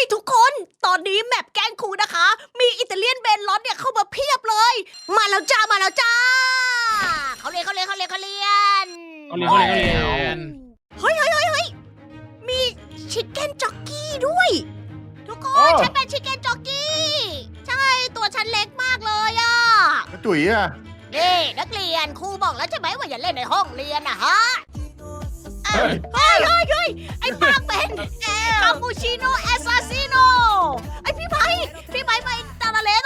ยทุกคนตอนนี้แมปแกล้งครูนะคะ มีอิตาเลียนเบนลอตเนี่ยเข้ามาเพียบเลย มาแล้วจ้ามาแล้วจ้าเขาเรียนเขาเรียนเขาเรียนเขาเรียนเขาเรียนเขาเรียนเขาเรียนเฮ้ยเฮ้ยเฮ้ยเฮ้ยมีชิคเก้นจ็อกกี้ด้วย ทุกคโอ้นฉันเป็นชิคเก้นจ็อกกี้ ใช่ตัวฉันเล็กมากเลยอะแล้วจุ๋ยอะนี่นักเรียนครูบอกแล้วใช่ไหมว่าอย่าเล่นในห้องเรียนนะฮะเฮ้ยเฮ้ยเฮ้ยเฮ้ยไอ้ปากเป็นคาปูชิโน่แอ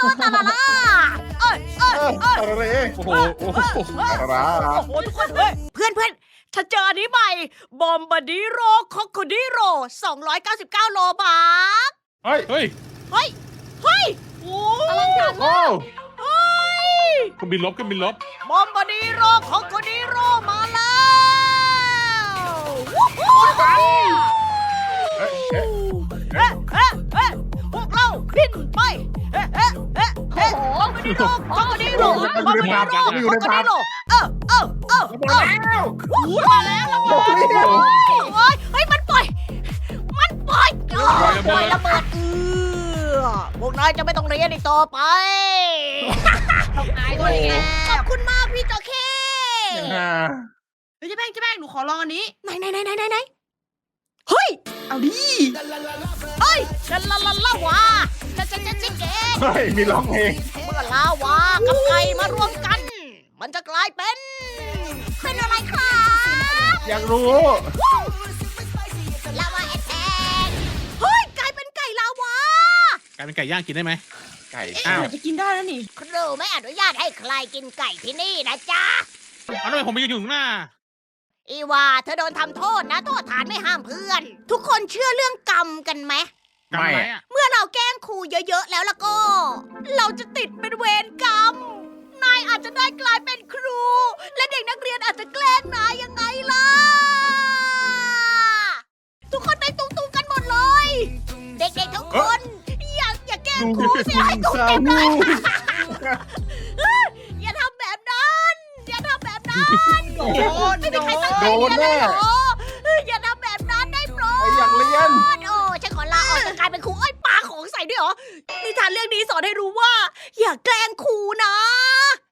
ตาลาลโตาลาลาเอ้ยเอ้ยเอ้ยอะไรเองโอ้โหโอ้โหอะไรโอ้โหทุกคนเฮ้ยเพื่อนเพื่อนฉันเจออันนี้ใหม่บอมบาดิโรคอคโคดิโร299 โลบาทเฮ้ยเฮ้ยเฮ้ยเฮ้ยโอ้อลังการโอ้เฮ้ยเครื่องบินลบเครื่องบินลบบอมบาดิโรคอคโคดิโรมาแล้ววู้ฮู้เอ๊ะเอ๊ะเอ๊ะเอ๊ะเอ๊ะพวกเราบินไปเอ๊ะเอ๊ะเอ๊ะ โอ้โหบอมบาดิโรคอโคดิโรบอมบาดิโรคอคโคดิโรเออเออเออมาเออแล้วมาแล้วระเบิดโอ้โหโอ้ยเฮ้ยมันปล่อย มันปล่อยเออปล่อยระเบิดเออพวกนายจะไม่ต้องเรียนอีกต่อไปต้องอายด้วยไงขอบคุณมากพี่จอเคอ่าเฮ้ยเจ๊แป้งเจ๊แป้งหนูขอลองอันนี้ไหนไหนไหนไหนไหนเฮ้ย เอาดิเฮ้ยฉันลาลาลาวาฉันฉันฉันเกตเฮ้ย มีร้องเพลง ลาวากับไก่มารวมกัน มันจะกลายเป็นเป็นอะไรครับอยากรู้ ลาวาแอทแทกเฮ้ยกลายเป็นไก่ลาวากลายเป็นไก่ย่างกินได้ไหม ไก่เอ๊ะอ้าวเดี๋ยวจะกินได้แล้วนี่ครูไม่อนุญาตให้ใครกินไก่ที่นี่นะจ๊ะ เอาทำไมผมไปยืนอยู่ข้างหน้า อีวาเธอโดนทำโทษนะ โทษฐานไม่ห้ามเพื่อน ทุกคนเชื่อเรื่องกรรมกันไหม กำไรอะเมื่อเราแกล้งครูเยอะ ๆ แล้วแล้วก็ เราจะติดเป็นเวรกรรม นายอาจจะได้กลายเป็นครู และเด็กนักเรียนอาจจะแกล้งนายยังไงล่ะ ทุกคนไปตุ้งๆกันหมดเลย เด็กๆทุกคน อย่าอย่าแกล้งดูครูเสียให้ตุ้งเศร้าเต็มเลยอย่าทำแบบนั้น อย่าทำแบบนั้นโดนไม่มีใครตั้งใจโดนเรียนเลยแน่เหรอ นิทานเรื่องนี้สอนให้รู้ว่า อย่าแกล้งครูนะ